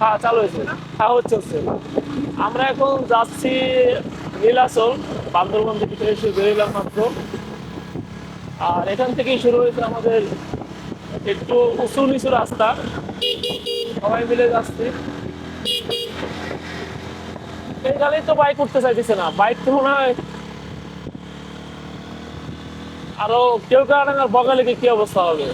হ্যাঁ চালু হয়েছে। হ্যাঁ হচ্ছে হচ্ছে। আমরা এখন যাচ্ছি নীলাচল বান্দরবন্দের ভিতরে এসে বেরোলাম মাত্র। আর এখান থেকেই শুরু হয়েছে আমাদের একটু উঁচু নিচু রাস্তা। সবাই মিলে যাচ্ছি। এই এখানেই তো বাইক উঠতে চাইতেছে না। বাইক তো মনে হয় আরও কেউ কারণে বগালে কি অবস্থা হবে?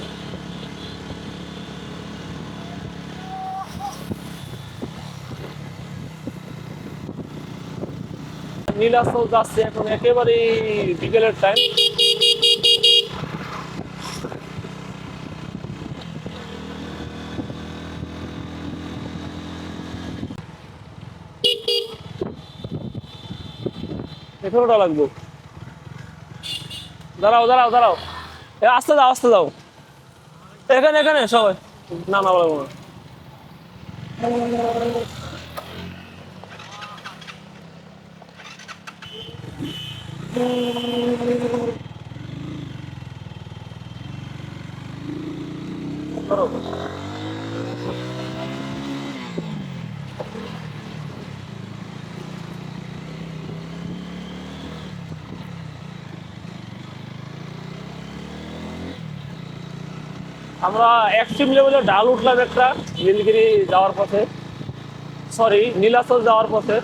নীলাচল যাচ্ছে এখন একেবারে বিকেলের টাইম এখানেটা লাগবো। দাঁড়াও দাঁড়াও দাঁড়াও। এ, আস্তে যাও আস্তে যাও এখানে এখানে সবাই। না না লাগবো না। আমরা এক্সট্রিম লেভেলে ডাল উঠলাম একটা নীলগিরি যাওয়ার পথে। সরি নীলাচল যাওয়ার পথে।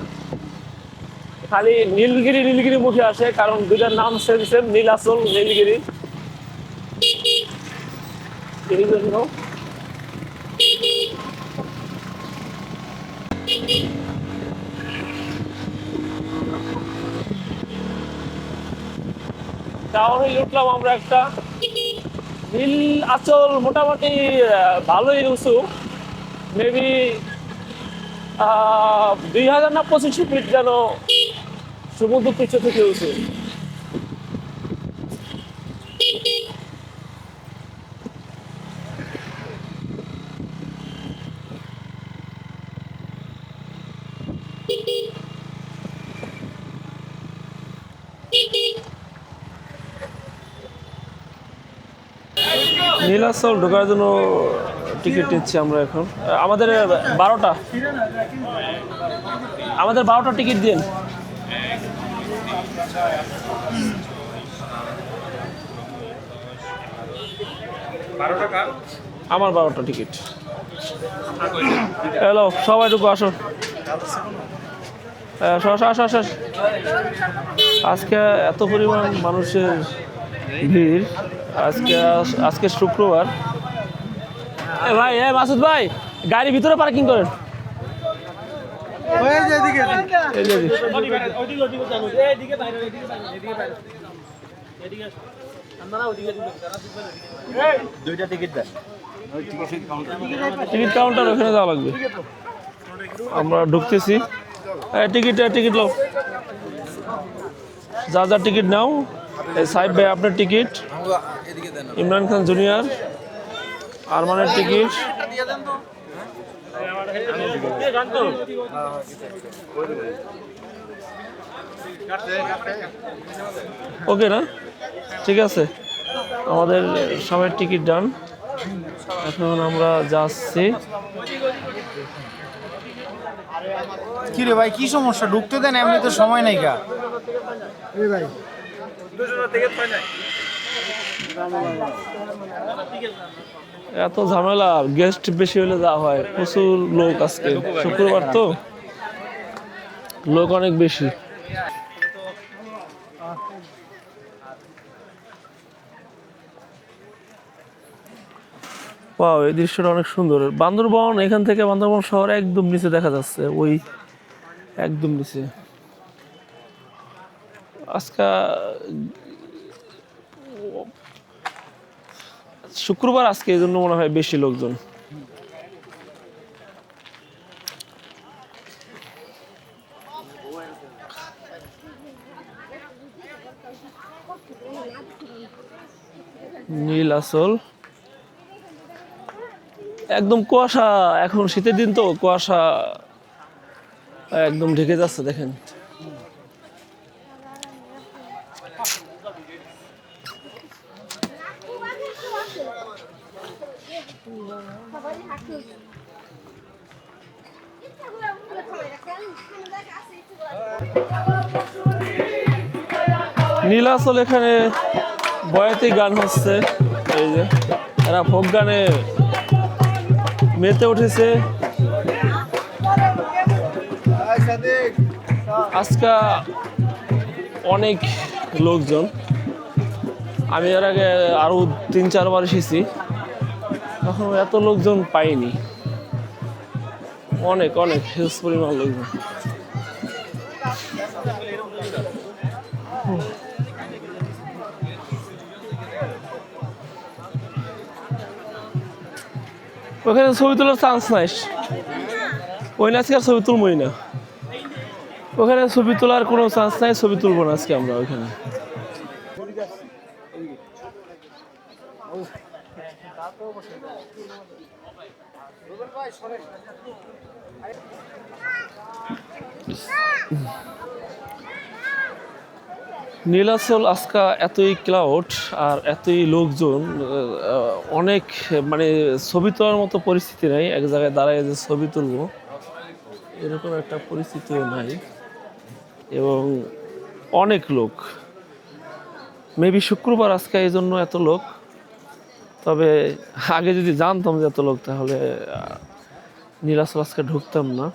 খালি নীলগিরি নীলগিরি মুখে আসে, কারণ দুইটার নাম সেম সেম নীলাচল নীলগিরি। উঠলাম আমরা একটা। নীল আচল মোটামুটি ভালোই উঁচু। মেবি দুই হাজার না পঁচিশশো ফিট যেন সমুদ্র পৃষ্ঠ থেকে উঁচু নীলাচল, ঢোকার জন্য টিকিট নিচ্ছি আমরা এখন। আমাদের বারোটা। আমাদের বারোটা টিকিট দিন। আমার বারোটা টিকিট হ্যালো সবাই ঢুকো আসো। হ্যাঁ, আসো আজকে এত পরিমাণ মানুষের ভিড়। আজকে আজকে শুক্রবার। ভাই এ মাসুদ ভাই গাড়ি ভিতরে পার্কিং করেন। দুইটা টিকিট দেন টিকিট কাউন্টার ওখানে যাওয়া লাগবে। আমরা ঢুকতেছি। টিকিট টিকিট নাও। যা যা টিকিট নাও। সাহেব ভাই, আপনার টিকিট। ইমরান খান জুনিয়র। আরমানের টিকিট। ওকে না? ঠিক আছে। আমাদের সবাই টিকিট ডান। এখন আমরা যাচ্ছি। কি রে ভাই কি সমস্যা? ঢুকতে দেন এমনি তো সময় নাই কা। গা এত ঝামেলা গেস্ট বেশি হলে যা হয়। প্রচুর লোক আজকে। শুক্রবার তো? লোক অনেক বেশি। পাও এই দৃশ্যটা অনেক সুন্দর। বান্দরবন, এখান থেকে বান্দরবন শহর একদম নিচে দেখা যাচ্ছে। ওই একদম নিচে। আজকে শুক্রবার আজকে এই জন্য মনে হয় বেশি লোকজন। নীল আসল। একদম কুয়াশা, এখন শীতের দিন তো কুয়াশা একদম ঢেকে যাচ্ছে, দেখেন। নীলাচল এখানে বয়াতি গান হচ্ছে। এই যে, এরা ফোক গানে মেতে উঠেছে। আজকা অনেক লোকজন। আমি এর আগে আরও তিন, চারবার এসেছি। তখন এত লোকজন পাইনি। অনেক অনেক, হিউজ পরিমাণ লোকজন। ওখানে ছবি তোলার চান্স নাই। ওই না, আজকে আর ছবি তুলবই না। ওখানে ছবি তোলার কোনো চান্স নাই, ছবি তুলবো না আজকে আমরা ওখানে নীলাচল আজকা এতই ক্লাউড আর এতই লোকজন অনেক মানে ছবি তোলার মতো পরিস্থিতি নাই। এক জায়গায় দাঁড়ায় যে ছবি তুলবো, এরকম একটা পরিস্থিতিও নাই। এবং অনেক লোক মেবি শুক্রবার আজকে এই জন্য এত লোক। তবে আগে যদি জানতাম যে এত লোক তাহলে আহ, নীলাচল আজকে ঢুকতাম না।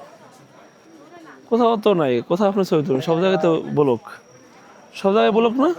কোথাও তো নাই কোথাও আপনি ছবি তুলবেন সব জায়গায় তো বলুক। সব জায়গায় বলুক না?